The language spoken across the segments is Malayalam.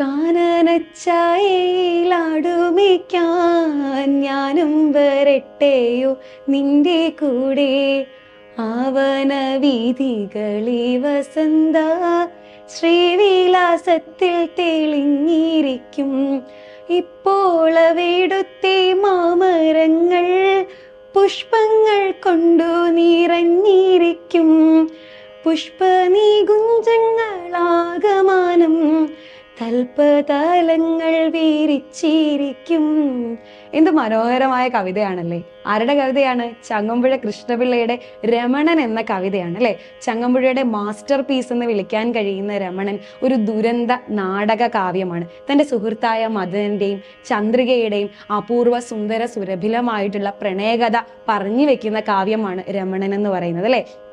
കാനനച്ചായയിലാടുമിക്കാൻ ഞാനും വരട്ടെയോ നിന്റെ കൂടെ. ആവന വീതികളി വസന്ത ശ്രീവിലാസത്തിൽ തെളിഞ്ഞിരിക്കും. ഇപ്പോൾ അവിടുത്തെ മാമരങ്ങൾ പുഷ്പങ്ങൾ കൊണ്ടു നിറഞ്ഞിരിക്കും. പുഷ്പനികുഞ്ചങ്ങളാകമാനം തൽപ്പതലങ്ങൾ വീരിച്ചിരിക്കും. എന്ത് മനോഹരമായ കവിതയാണല്ലേ. ആരുടെ കവിതയാണ്? ചങ്ങമ്പുഴ കൃഷ്ണപിള്ളയുടെ രമണൻ എന്ന കവിതയാണ് അല്ലെ? ചങ്ങമ്പുഴയുടെ മാസ്റ്റർ പീസ് എന്ന് വിളിക്കാൻ കഴിയുന്ന രമണൻ ഒരു ദുരന്ത നാടക കാവ്യമാണ്. തന്റെ സുഹൃത്തായ മദനന്റെയും ചന്ദ്രികയുടെയും അപൂർവ സുന്ദര സുരഭിലമായിട്ടുള്ള പ്രണയകഥ പറഞ്ഞു വെക്കുന്ന കാവ്യമാണ് രമണൻ എന്ന് പറയുന്നത് അല്ലെ?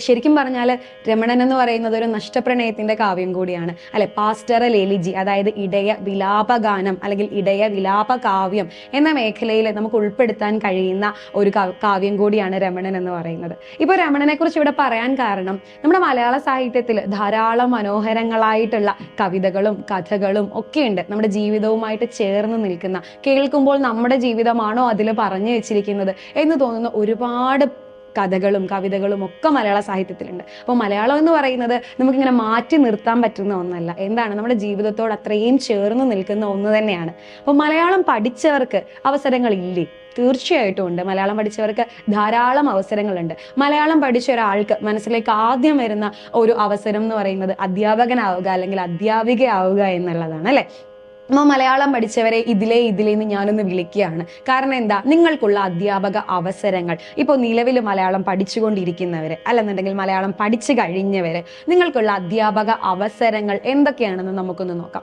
ശരിക്കും പറഞ്ഞാൽ രമണൻ എന്ന് പറയുന്നത് ഒരു നഷ്ടപ്രണയത്തിന്റെ കാവ്യം കൂടിയാണ്. അല്ലെ പാസ്റ്ററൽ ലേലിജി അതായത് ഇടയ വിലാപഗാനം അല്ലെങ്കിൽ ഇടയ വിലാപ കാവ്യം എന്ന മേഖലയിൽ നമുക്ക് ഉൾപ്പെടുത്താൻ കഴിയുന്ന ഒരു കാവ്യം കൂടിയാണ് രമണൻ എന്ന് പറയുന്നത്. ഇപ്പൊ രമണനെ കുറിച്ച് ഇവിടെ പറയാൻ കാരണം നമ്മുടെ മലയാള സാഹിത്യത്തിൽ ധാരാളം മനോഹരങ്ങളായിട്ടുള്ള കവിതകളും കഥകളും ഒക്കെയുണ്ട് നമ്മുടെ ജീവിതവുമായിട്ട് ചേർന്ന് നിൽക്കുന്ന കേൾക്കുമ്പോൾ നമ്മുടെ ജീവിതമാണോ അതിൽ പറഞ്ഞു വെച്ചിരിക്കുന്നത് എന്ന് തോന്നുന്ന ഒരുപാട് കഥകളും കവിതകളും ഒക്കെ മലയാള സാഹിത്യത്തിലുണ്ട്. അപ്പോൾ മലയാളം എന്ന് പറയുന്നത് നമുക്കിങ്ങനെ മാറ്റി നിർത്താൻ പറ്റുന്ന ഒന്നല്ല. എന്താണ്? നമ്മുടെ ജീവിതത്തോട് അത്രയും ചേർന്ന് നിൽക്കുന്ന ഒന്ന് തന്നെയാണ്. അപ്പോൾ മലയാളം പഠിച്ചവർക്ക് അവസരങ്ങളില്ലേ? തീർച്ചയായിട്ടും ഉണ്ട്. മലയാളം പഠിച്ചവർക്ക് ധാരാളം അവസരങ്ങളുണ്ട്. മലയാളം പഠിച്ച ഒരാൾക്ക് മനസ്സിലേക്ക് ആദ്യം വരുന്ന ഒരു അവസരം എന്ന് പറയുന്നത് അധ്യാപകനാവുക അല്ലെങ്കിൽ അധ്യാപികയാവുക എന്നുള്ളതാണ് അല്ലെ? അമ്മ മലയാളം പഠിച്ചവരെ ഇതിലേ ഇതിലേന്ന് ഞാനൊന്ന് വിളിക്കുകയാണ്. കാരണം എന്താ? നിങ്ങൾക്കുള്ള അധ്യാപക അവസരങ്ങൾ. ഇപ്പോൾ നിലവിൽ മലയാളം പഠിച്ചുകൊണ്ടിരിക്കുന്നവര് അല്ലെന്നുണ്ടെങ്കിൽ മലയാളം പഠിച്ചു കഴിഞ്ഞവര് നിങ്ങൾക്കുള്ള അധ്യാപക അവസരങ്ങൾ എന്തൊക്കെയാണെന്ന് നമുക്കൊന്ന് നോക്കാം.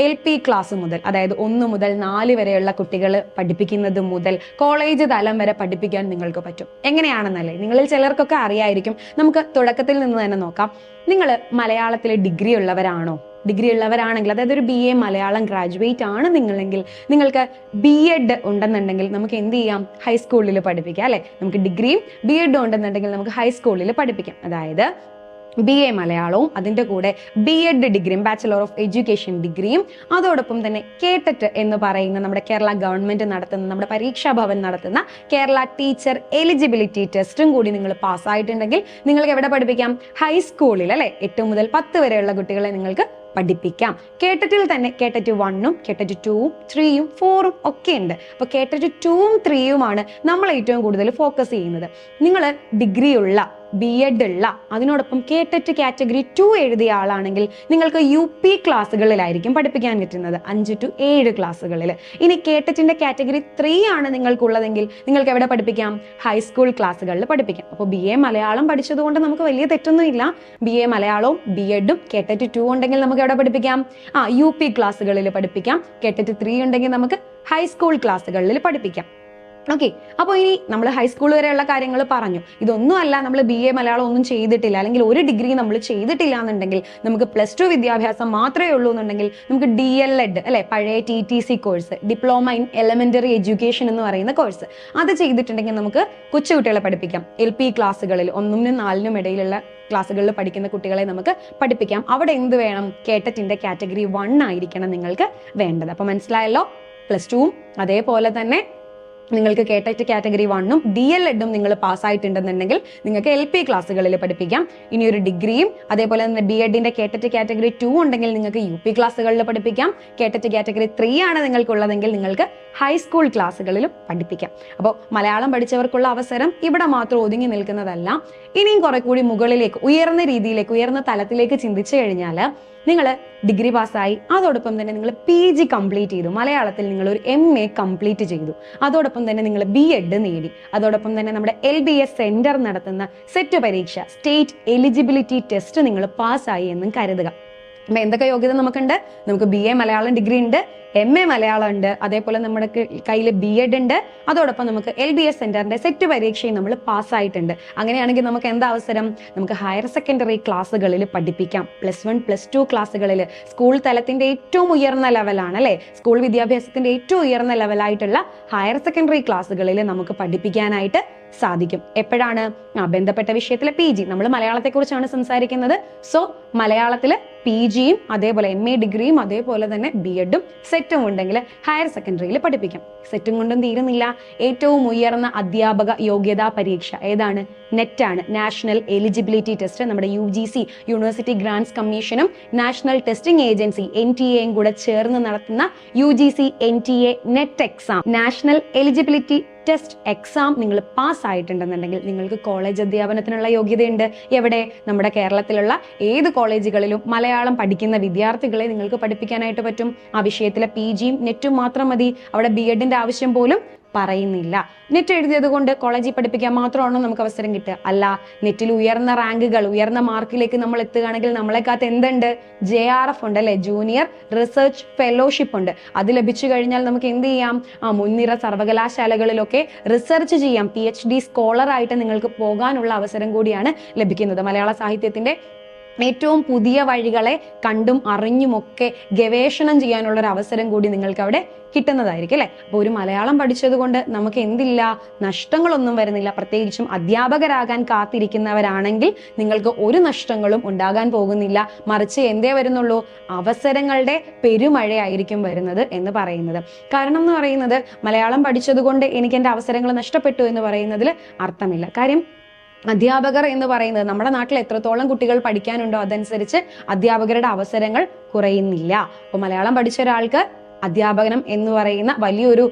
എൽ പി ക്ലാസ് മുതൽ അതായത് ഒന്ന് മുതൽ നാല് വരെയുള്ള കുട്ടികൾ പഠിപ്പിക്കുന്നത് മുതൽ കോളേജ് തലം വരെ പഠിപ്പിക്കാൻ നിങ്ങൾക്ക് പറ്റും. എങ്ങനെയാണെന്നല്ലേ? നിങ്ങളിൽ ചിലർക്കൊക്കെ അറിയായിരിക്കും. നമുക്ക് തുടക്കത്തിൽ നിന്ന് തന്നെ നോക്കാം. നിങ്ങൾ മലയാളത്തിലെ ഡിഗ്രി ഉള്ളവരാണോ? ഡിഗ്രി ഉള്ളവരാണെങ്കിൽ അതായത് ഒരു ബി എ മലയാളം ഗ്രാജുവേറ്റ് ആണ് നിങ്ങളെങ്കിൽ നിങ്ങൾക്ക് ബി എഡ് ഉണ്ടെന്നുണ്ടെങ്കിൽ നമുക്ക് എന്ത് ചെയ്യാം? ഹൈസ്കൂളിൽ പഠിപ്പിക്കാം അല്ലെ? നമുക്ക് ഡിഗ്രിയും ബി എഡും ഉണ്ടെന്നുണ്ടെങ്കിൽ നമുക്ക് ഹൈസ്കൂളിൽ പഠിപ്പിക്കാം. അതായത് ബി എ മലയാളവും അതിന്റെ കൂടെ ബി എഡ് ഡിഗ്രിയും ബാച്ചലർ ഓഫ് എഡ്യൂക്കേഷൻ ഡിഗ്രിയും അതോടൊപ്പം തന്നെ കേട്ടറ്റ് എന്ന് പറയുന്ന നമ്മുടെ കേരള ഗവൺമെന്റ് നടത്തുന്ന നമ്മുടെ പരീക്ഷാ ഭവൻ നടത്തുന്ന കേരള ടീച്ചർ എലിജിബിലിറ്റി ടെസ്റ്റും കൂടി നിങ്ങൾ പാസ്സായിട്ടുണ്ടെങ്കിൽ നിങ്ങൾക്ക് എവിടെ പഠിപ്പിക്കാം? ഹൈസ്കൂളിൽ അല്ലേ? എട്ട് മുതൽ പത്ത് വരെയുള്ള കുട്ടികളെ നിങ്ങൾക്ക് പഠിപ്പിക്കാം. കേട്ടറ്റിൽ തന്നെ കേട്ടറ്റ് വണ്ണും കേട്ടറ്റ് ടൂവും ത്രീയും ഫോറും ഒക്കെ ഉണ്ട്. അപ്പോൾ കേട്ടറ്റ് ടൂവും ത്രീയുമാണ് നമ്മൾ ഏറ്റവും കൂടുതൽ ഫോക്കസ് ചെയ്യുന്നത്. നിങ്ങൾ ഡിഗ്രി ഉള്ള ബി എഡ് ഉള്ള അതിനോടൊപ്പം കേട്ടറ്റ് കാറ്റഗറി ടു എഴുതിയ ആളാണെങ്കിൽ നിങ്ങൾക്ക് യു പി ക്ലാസ്സുകളിലായിരിക്കും പഠിപ്പിക്കാൻ പറ്റുന്നത്. അഞ്ച് ടു ഏഴ് ക്ലാസ്സുകളിൽ ഇനി കേട്ടറ്റിന്റെ കാറ്റഗറി ത്രീ ആണ് നിങ്ങൾക്കുള്ളതെങ്കിൽ നിങ്ങൾക്ക് എവിടെ പഠിപ്പിക്കാം? ഹൈസ്കൂൾ ക്ലാസ്സുകളിൽ പഠിപ്പിക്കാം. അപ്പോൾ ബി എ മലയാളം പഠിച്ചതുകൊണ്ട് നമുക്ക് വലിയ തെറ്റൊന്നുമില്ല. ബി എ മലയാളവും ബി എഡും കേട്ടറ്റ് ടു ഉണ്ടെങ്കിൽ നമുക്ക് എവിടെ പഠിപ്പിക്കാം? ആ യു പി ക്ലാസ്സുകളിൽ പഠിപ്പിക്കാം. കേട്ടറ്റ് ത്രീ ഉണ്ടെങ്കിൽ നമുക്ക് ഹൈസ്കൂൾ ക്ലാസ്സുകളിൽ പഠിപ്പിക്കാം. ഓക്കെ അപ്പോൾ ഇനി നമ്മൾ ഹൈസ്കൂൾ വരെയുള്ള കാര്യങ്ങൾ പറഞ്ഞു. ഇതൊന്നും അല്ല നമ്മൾ ബി എ മലയാളം ഒന്നും ചെയ്തിട്ടില്ല. അല്ലെങ്കിൽ ഒരു ഡിഗ്രി നമ്മൾ ചെയ്തിട്ടില്ല എന്നുണ്ടെങ്കിൽ നമുക്ക് പ്ലസ് ടു വിദ്യാഭ്യാസം മാത്രമേ ഉള്ളൂ എന്നുണ്ടെങ്കിൽ നമുക്ക് ഡി എൽ എഡ് അല്ലെ? പഴയ T T C course diploma in elementary education എന്ന് പറയുന്ന കോഴ്സ് അത് ചെയ്തിട്ടുണ്ടെങ്കിൽ നമുക്ക് കൊച്ചുകുട്ടികളെ പഠിപ്പിക്കാം. എൽ പി ക്ലാസ്സുകളിൽ ഒന്നിനും നാലിനും ഇടയിലുള്ള ക്ലാസ്സുകളിൽ പഠിക്കുന്ന കുട്ടികളെ നമുക്ക് പഠിപ്പിക്കാം. അവിടെ എന്ത് വേണം? കേട്ടറ്റിന്റെ കാറ്റഗറി വൺ ആയിരിക്കണം നിങ്ങൾക്ക് വേണ്ടത്. അപ്പൊ മനസ്സിലായല്ലോ? പ്ലസ് ടുവും അതേപോലെ തന്നെ നിങ്ങൾക്ക് കേട്ടറ്റ് കാറ്റഗറി വണ്ണും ഡി എൽ എഡും നിങ്ങൾ പാസ്സായിട്ടുണ്ടെന്നുണ്ടെങ്കിൽ നിങ്ങൾക്ക് എൽ പി ക്ലാസ്സുകളിൽ പഠിപ്പിക്കാം. ഇനി ഒരു ഡിഗ്രിയും അതേപോലെ തന്നെ ബി എഡിന്റെ കേട്ടറ്റ് കാറ്റഗറി ടു ഉണ്ടെങ്കിൽ നിങ്ങൾക്ക് യു പി ക്ലാസ്സുകളിൽ പഠിപ്പിക്കാം. കേട്ടറ്റ് കാറ്റഗറി ത്രീ ആണ് നിങ്ങൾക്കുള്ളതെങ്കിൽ നിങ്ങൾക്ക് ഹൈസ്കൂൾ ക്ലാസ്സുകളിലും പഠിപ്പിക്കാം. അപ്പോൾ മലയാളം പഠിച്ചവർക്കുള്ള അവസരം ഇവിടെ മാത്രം ഒതുങ്ങി നിൽക്കുന്നതല്ല. ഇനിയും കുറെ കൂടി മുകളിലേക്ക് ഉയർന്ന രീതിയിലേക്ക് ഉയർന്ന തലത്തിലേക്ക് ചിന്തിച്ചു കഴിഞ്ഞാൽ നിങ്ങൾ ഡിഗ്രി പാസ്സായി അതോടൊപ്പം തന്നെ നിങ്ങൾ പി ജി കംപ്ലീറ്റ് ചെയ്തു. മലയാളത്തിൽ നിങ്ങൾ ഒരു എം എ കംപ്ലീറ്റ് ചെയ്തു. അതോടൊപ്പം തന്നെ നിങ്ങൾ ബി എഡ് നേടി. അതോടൊപ്പം തന്നെ നമ്മുടെ എൽ ബി എസ് സെന്റർ നടത്തുന്ന സെറ്റ് പരീക്ഷ സ്റ്റേറ്റ് എലിജിബിലിറ്റി ടെസ്റ്റ് നിങ്ങൾ പാസ്സായി എന്നും കരുതുക. അപ്പൊ എന്തൊക്കെ യോഗ്യത നമുക്കുണ്ട്? നമുക്ക് ബി എ മലയാളം ഡിഗ്രി ഉണ്ട് എം എ മലയാളം ഉണ്ട് അതേപോലെ നമ്മുടെ കയ്യിൽ ബി എഡ് ഉണ്ട്. അതോടൊപ്പം നമുക്ക് എൽ ബി എസ് സെന്ററിന്റെ സെറ്റ് പരീക്ഷയും നമ്മൾ പാസ്സായിട്ടുണ്ട് അങ്ങനെയാണെങ്കിൽ നമുക്ക് എന്താ അവസരം? നമുക്ക് ഹയർ സെക്കൻഡറി ക്ലാസ്സുകളിൽ പഠിപ്പിക്കാം. പ്ലസ് വൺ പ്ലസ് ടു ക്ലാസ്സുകളിൽ സ്കൂൾ തലത്തിന്റെ ഏറ്റവും ഉയർന്ന ലെവലാണ് അല്ലേ? സ്കൂൾ വിദ്യാഭ്യാസത്തിന്റെ ഏറ്റവും ഉയർന്ന ലെവലായിട്ടുള്ള ഹയർ സെക്കൻഡറി ക്ലാസ്സുകളിൽ നമുക്ക് പഠിപ്പിക്കാനായിട്ട് സാധിക്കും. എപ്പോഴാണ്? ആ ബന്ധപ്പെട്ട വിഷയത്തിലെ പി ജി നമ്മൾ മലയാളത്തെക്കുറിച്ചാണ് സംസാരിക്കുന്നത്. സോ മലയാളത്തിൽ പി ജിയും അതേപോലെ എം എ ഡിഗ്രിയും അതേപോലെ തന്നെ ബി എഡും സെറ്റും ഉണ്ടെങ്കിൽ ഹയർ സെക്കൻഡറിയിൽ പഠിപ്പിക്കാം. സെറ്റും കൊണ്ടും തീരുന്നില്ല. ഏറ്റവും ഉയർന്ന അധ്യാപക യോഗ്യതാ പരീക്ഷ ഏതാണ്? നെറ്റാണ് നാഷണൽ എലിജിബിലിറ്റി ടെസ്റ്റ് നമ്മുടെ U G C university grants കമ്മീഷനും national testing agency N T എയും കൂടെ ചേർന്ന് നടത്തുന്ന U G C N T A NET exam national eligibility test exam നിങ്ങൾ പാസ് ആയിട്ടുണ്ടെന്നുണ്ടെങ്കിൽ നിങ്ങൾക്ക് കോളേജ് അധ്യാപനത്തിനുള്ള യോഗ്യതയുണ്ട്. എവിടെ? നമ്മുടെ കേരളത്തിലുള്ള ഏത് കോളേജുകളിലും മലയാളം പഠിക്കുന്ന വിദ്യാർത്ഥികളെ നിങ്ങൾക്ക് പഠിപ്പിക്കാനായിട്ട് പറ്റും. ആ വിഷയത്തിലെ പി ജിയും നെറ്റും മാത്രം മതി. അവിടെ ബി ആവശ്യം പോലും പറയുന്നില്ല. നെറ്റ് എഴുതിയത് കൊണ്ട് കോളേജിൽ പഠിപ്പിക്കാൻ മാത്രമാണോ നമുക്ക് അവസരം കിട്ടുക? അല്ല നെറ്റിൽ ഉയർന്ന റാങ്കുകൾ ഉയർന്ന മാർക്കിലേക്ക് നമ്മൾ എത്തുകയാണെങ്കിൽ നമ്മളെക്കാത്ത് എന്തുണ്ട്? ജെ ആർ എഫ് ഉണ്ട് അല്ലെ? ജൂനിയർ റിസർച്ച് ഫെലോഷിപ്പ് ഉണ്ട്. അത് ലഭിച്ചു കഴിഞ്ഞാൽ നമുക്ക് എന്ത് ചെയ്യാം? ആ മുൻനിര സർവകലാശാലകളിലൊക്കെ റിസർച്ച് ചെയ്യാം. പി എച്ച് ഡി സ്കോളറായിട്ട് നിങ്ങൾക്ക് പോകാനുള്ള അവസരം കൂടിയാണ് ലഭിക്കുന്നത്. മലയാള സാഹിത്യത്തിന്റെ ഏറ്റവും പുതിയ വഴികളെ കണ്ടും അറിഞ്ഞുമൊക്കെ ഗവേഷണം ചെയ്യാനുള്ള ഒരു അവസരം കൂടി നിങ്ങൾക്ക് അവിടെ കിട്ടുന്നതായിരിക്കും അല്ലെ? അപ്പോൾ ഒരു മലയാളം പഠിച്ചത് കൊണ്ട് നമുക്ക് എന്തില്ല? നഷ്ടങ്ങളൊന്നും വരുന്നില്ല. പ്രത്യേകിച്ചും അധ്യാപകരാകാൻ കാത്തിരിക്കുന്നവരാണെങ്കിൽ നിങ്ങൾക്ക് ഒരു നഷ്ടങ്ങളും ഉണ്ടാകാൻ പോകുന്നില്ല. മറിച്ച് എന്തേ വരുന്നുള്ളൂ? അവസരങ്ങളുടെ പെരുമഴയായിരിക്കും വരുന്നത് എന്ന് പറയുന്നത്. കാരണം എന്ന് പറയുന്നത് മലയാളം പഠിച്ചത് കൊണ്ട് എനിക്ക് എന്റെ അവസരങ്ങൾ നഷ്ടപ്പെട്ടു എന്ന് പറയുന്നതിൽ അർത്ഥമില്ല. കാര്യം അധ്യാപകർ എന്ന് പറയുന്നത് നമ്മുടെ നാട്ടിൽ എത്രത്തോളം കുട്ടികൾ പഠിക്കാനുണ്ടോ അതനുസരിച്ച് അധ്യാപകരുടെ അവസരങ്ങൾ കുറയുന്നില്ല. അപ്പോൾ മലയാളം പഠിച്ച ഒരാൾക്ക് അധ്യാപനം എന്ന് പറയുന്ന വലിയൊരു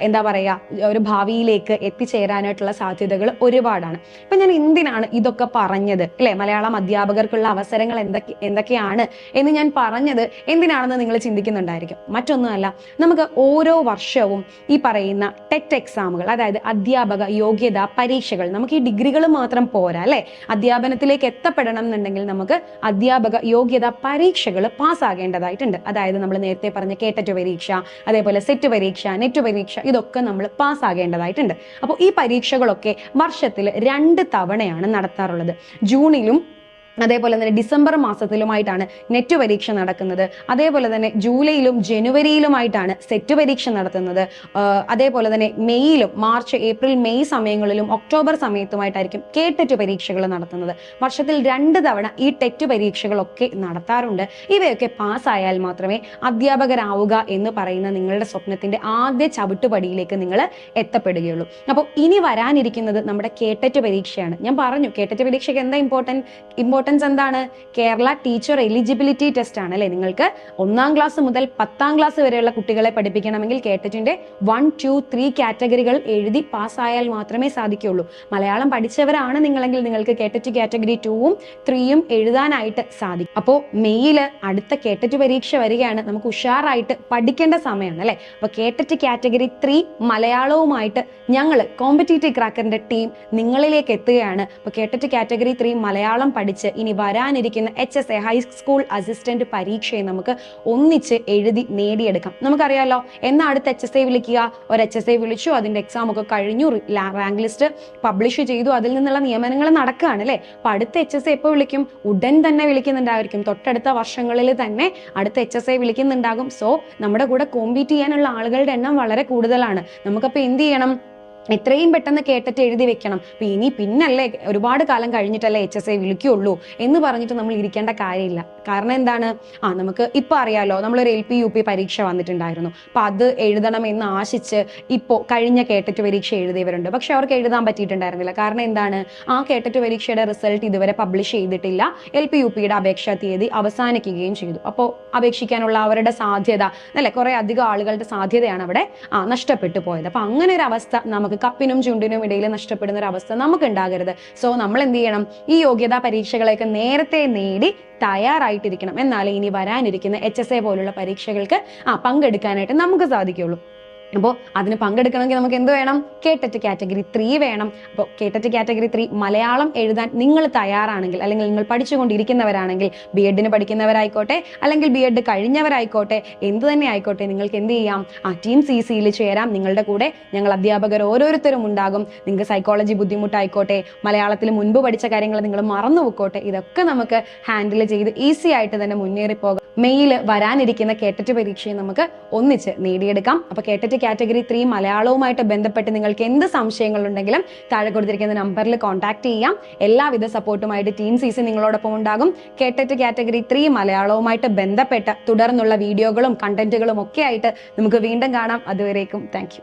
എന്താ പറയുക ഒരു ഭാവിയിലേക്ക് എത്തിച്ചേരാനായിട്ടുള്ള സാധ്യതകൾ ഒരുപാടാണ്. ഇപ്പം ഞാൻ എന്തിനാണ് ഇതൊക്കെ പറഞ്ഞത്? അല്ലേ? മലയാളം അധ്യാപകർക്കുള്ള അവസരങ്ങൾ എന്തൊക്കെ എന്തൊക്കെയാണ് എന്ന് ഞാൻ പറഞ്ഞത് എന്തിനാണെന്ന് നിങ്ങൾ ചിന്തിക്കുന്നുണ്ടായിരിക്കും. മറ്റൊന്നുമല്ല നമുക്ക് ഓരോ വർഷവും ഈ പറയുന്ന ടെറ്റ് എക്സാമുകൾ അതായത് അധ്യാപക യോഗ്യതാ പരീക്ഷകൾ നമുക്ക് ഈ ഡിഗ്രികൾ മാത്രം പോരാ അല്ലേ? അധ്യാപനത്തിലേക്ക് എത്തപ്പെടണം എന്നുണ്ടെങ്കിൽ നമുക്ക് അധ്യാപക യോഗ്യതാ പരീക്ഷകൾ പാസ്സാകേണ്ടതായിട്ടുണ്ട്. അതായത് നമ്മൾ നേരത്തെ പറഞ്ഞ കേട്ടറ്റ് പരീക്ഷ അതേപോലെ സെറ്റ് പരീക്ഷ നെറ്റ് പരീക്ഷ ഇതൊക്കെ നമ്മൾ പാസ്സാകേണ്ടതായിട്ടുണ്ട്. അപ്പോൾ ഈ പരീക്ഷകളൊക്കെ വർഷത്തിൽ രണ്ട് തവണയാണ് നടത്താറുള്ളത്. ജൂണിലും അതേപോലെ തന്നെ ഡിസംബർ മാസത്തിലുമായിട്ടാണ് നെറ്റ് പരീക്ഷ നടക്കുന്നത്. അതേപോലെ തന്നെ ജൂലൈയിലും ജനുവരിയിലുമായിട്ടാണ് സെറ്റ് പരീക്ഷ നടത്തുന്നത്. അതേപോലെ തന്നെ മെയ്യിലും മാർച്ച് ഏപ്രിൽ മെയ് സമയങ്ങളിലും ഒക്ടോബർ സമയത്തുമായിട്ടായിരിക്കും കെ ടെറ്റ് പരീക്ഷകൾ നടത്തുന്നത്. വർഷത്തിൽ രണ്ട് തവണ ഈ ടെറ്റ് പരീക്ഷകളൊക്കെ നടത്താറുണ്ട്. ഇവയൊക്കെ പാസ്സായാൽ മാത്രമേ അധ്യാപകരാവുക എന്ന് പറയുന്ന നിങ്ങളുടെ സ്വപ്നത്തിന്റെ ആദ്യ ചവിട്ടുപടിയിലേക്ക് നിങ്ങൾ എത്തപ്പെടുകയുള്ളൂ. അപ്പോൾ ഇനി വരാനിരിക്കുന്നത് നമ്മുടെ കേട്ടറ്റ് പരീക്ഷയാണ്. ഞാൻ പറഞ്ഞു കേട്ടറ്റ് പരീക്ഷയ്ക്ക് എന്താ ഇമ്പോർട്ടന്റ് ഇമ്പോർട്ടൻസ് എന്താണ്? കേരള ടീച്ചർ എലിജിബിലിറ്റി ടെസ്റ്റ് ആണ് അല്ലെ? നിങ്ങൾക്ക് ഒന്നാം ക്ലാസ് മുതൽ പത്താം ക്ലാസ് വരെയുള്ള കുട്ടികളെ പഠിപ്പിക്കണമെങ്കിൽ കേട്ടറ്റിന്റെ വൺ ടു ത്രീ കാറ്റഗറികൾ എഴുതി പാസ്സായാൽ മാത്രമേ സാധിക്കുകയുള്ളൂ. മലയാളം പഠിച്ചവരാണ് നിങ്ങളെങ്കിൽ നിങ്ങൾക്ക് കേട്ടറ്റ് കാറ്റഗറി ടൂവും ത്രീയും എഴുതാനായിട്ട് സാധിക്കും. അപ്പോൾ മെയ്യിൽ അടുത്ത കേട്ടറ്റ് പരീക്ഷ വരികയാണ്. നമുക്ക് ഉഷാറായിട്ട് പഠിക്കേണ്ട സമയമാണ് അല്ലെ? അപ്പൊ കേട്ടറ്റ് കാറ്റഗറി ത്രീ മലയാളവുമായിട്ട് ഞങ്ങൾ കോമ്പറ്റീറ്റീവ് ക്രാക്കറിന്റെ ടീം നിങ്ങളിലേക്ക് എത്തുകയാണ്. അപ്പോൾ കേട്ടറ്റ് കാറ്റഗറി ത്രീ മലയാളം പഠിച്ച് ഇനി വരാനിരിക്കുന്ന H S A high school assistant പരീക്ഷയെ നമുക്ക് ഒന്നിച്ച് എഴുതി നേടിയെടുക്കാം. നമുക്കറിയാലോ എന്നാ അടുത്ത എച്ച് എസ് എ വിളിക്കുക? ഒരു എച്ച് എസ് എ വിളിച്ചു അതിന്റെ എക്സാം ഒക്കെ കഴിഞ്ഞു റാങ്ക് ലിസ്റ്റ് പബ്ലിഷ് ചെയ്തു അതിൽ നിന്നുള്ള നിയമനങ്ങൾ നടക്കുകയാണ് അല്ലേ? അപ്പൊ അടുത്ത എച്ച് എസ് എ എപ്പോൾ വിളിക്കും? ഉടൻ തന്നെ വിളിക്കുന്നുണ്ടായിരിക്കും. തൊട്ടടുത്ത വർഷങ്ങളിൽ തന്നെ അടുത്ത എച്ച് എസ് എ വിളിക്കുന്നുണ്ടാകും. സോ നമ്മുടെ കൂടെ കോമ്പീറ്റ് ചെയ്യാനുള്ള ആളുകളുടെ എണ്ണം വളരെ കൂടുതലാണ്. നമുക്കപ്പോൾ എന്ത് ചെയ്യണം? എത്രയും പെട്ടെന്ന് കേട്ടിട്ട് എഴുതി വെക്കണം. ഇനി പിന്നല്ലേ ഒരുപാട് കാലം കഴിഞ്ഞിട്ടല്ലേ എച്ച് എസ് ഐ വിളിക്കുള്ളൂ എന്ന് പറഞ്ഞിട്ട് നമ്മൾ ഇരിക്കേണ്ട കാര്യമില്ല. കാരണം എന്താണ്? ആ നമുക്ക് ഇപ്പൊ അറിയാലോ നമ്മളൊരു എൽ പി യു പി പരീക്ഷ വന്നിട്ടുണ്ടായിരുന്നു. അപ്പോൾ അത് എഴുതണം എന്ന് ആശിച്ച് ഇപ്പോൾ കഴിഞ്ഞ കേട്ടറ്റ് പരീക്ഷ എഴുതിയവരുണ്ട്. പക്ഷെ അവർക്ക് എഴുതാൻ പറ്റിയിട്ടുണ്ടായിരുന്നില്ല. കാരണം എന്താണ്? ആ കേട്ടറ്റ് പരീക്ഷയുടെ റിസൾട്ട് ഇതുവരെ പബ്ലിഷ് ചെയ്തിട്ടില്ല. എൽ പി യു പിയുടെ അപേക്ഷാ തീയതി അവസാനിക്കുകയും ചെയ്തു. അപ്പോൾ അപേക്ഷിക്കാനുള്ള അവരുടെ സാധ്യത അല്ലെ? കുറേ അധികം ആളുകളുടെ സാധ്യതയാണ് അവിടെ ആ നഷ്ടപ്പെട്ടു പോയത്. അപ്പോൾ അങ്ങനെ ഒരു അവസ്ഥ നമുക്ക് കപ്പിനും ചുണ്ടിനും ഇടയിൽ നഷ്ടപ്പെടുന്ന ഒരു അവസ്ഥ നമുക്ക് ഉണ്ടാകരുത് സോ നമ്മൾ എന്ത് ചെയ്യണം? ഈ യോഗ്യതാ പരീക്ഷകളെയൊക്കെ നേരത്തെ നേടി തയ്യാറായിട്ടിരിക്കണം. എന്നാലേ ഇനി വരാനിരിക്കുന്ന എച്ച് എസ് എ പോലുള്ള പരീക്ഷകൾക്ക് ആ പങ്കെടുക്കാനായിട്ട് നമുക്ക് സാധിക്കുള്ളൂ അപ്പോൾ അതിന് പങ്കെടുക്കണമെങ്കിൽ നമുക്ക് എന്ത് വേണം? കേട്ടറ്റ് കാറ്റഗറി ത്രീ വേണം. അപ്പോൾ കേട്ടറ്റ് കാറ്റഗറി ത്രീ മലയാളം എഴുതാൻ നിങ്ങൾ തയ്യാറാണെങ്കിൽ അല്ലെങ്കിൽ നിങ്ങൾ പഠിച്ചുകൊണ്ടിരിക്കുന്നവരാണെങ്കിൽ ബി എഡിന് പഠിക്കുന്നവരായിക്കോട്ടെ അല്ലെങ്കിൽ ബി എഡ് കഴിഞ്ഞവരായിക്കോട്ടെ എന്ത് തന്നെ ആയിക്കോട്ടെ നിങ്ങൾക്ക് എന്ത് ചെയ്യാം? ആ ടീം സി സിയിൽ ചേരാം. നിങ്ങളുടെ കൂടെ ഞങ്ങൾ അധ്യാപകർ ഓരോരുത്തരും ഉണ്ടാകും. നിങ്ങൾക്ക് സൈക്കോളജി ബുദ്ധിമുട്ടായിക്കോട്ടെ മലയാളത്തിൽ മുൻപ് പഠിച്ച കാര്യങ്ങൾ നിങ്ങൾ മറന്നു വെക്കോട്ടെ ഇതൊക്കെ നമുക്ക് ഹാൻഡിൽ ചെയ്ത് ഈസി ആയിട്ട് തന്നെ മുന്നേറി പോകാം മെയ്യിൽ വരാനിരിക്കുന്ന കേട്ടറ്റ് പരീക്ഷയെ നമുക്ക് ഒന്നിച്ച് നേടിയെടുക്കാം. അപ്പോൾ കേട്ടറ്റ് കാറ്റഗറി ത്രീ മലയാളവുമായിട്ട് ബന്ധപ്പെട്ട് നിങ്ങൾക്ക് എന്ത് സംശയങ്ങളുണ്ടെങ്കിലും താഴെ കൊടുത്തിരിക്കുന്ന നമ്പറിൽ കോൺടാക്ട് ചെയ്യാം. എല്ലാവിധ സപ്പോർട്ടുമായിട്ട് ടീം സീസൺ നിങ്ങളോടൊപ്പം ഉണ്ടാകും. കേട്ടറ്റ് കാറ്റഗറി ത്രീ മലയാളവുമായിട്ട് ബന്ധപ്പെട്ട തുടർന്നുള്ള വീഡിയോകളും കണ്ടന്റുകളും ഒക്കെ ആയിട്ട് നമുക്ക് വീണ്ടും കാണാം. അതുവരേക്കും താങ്ക്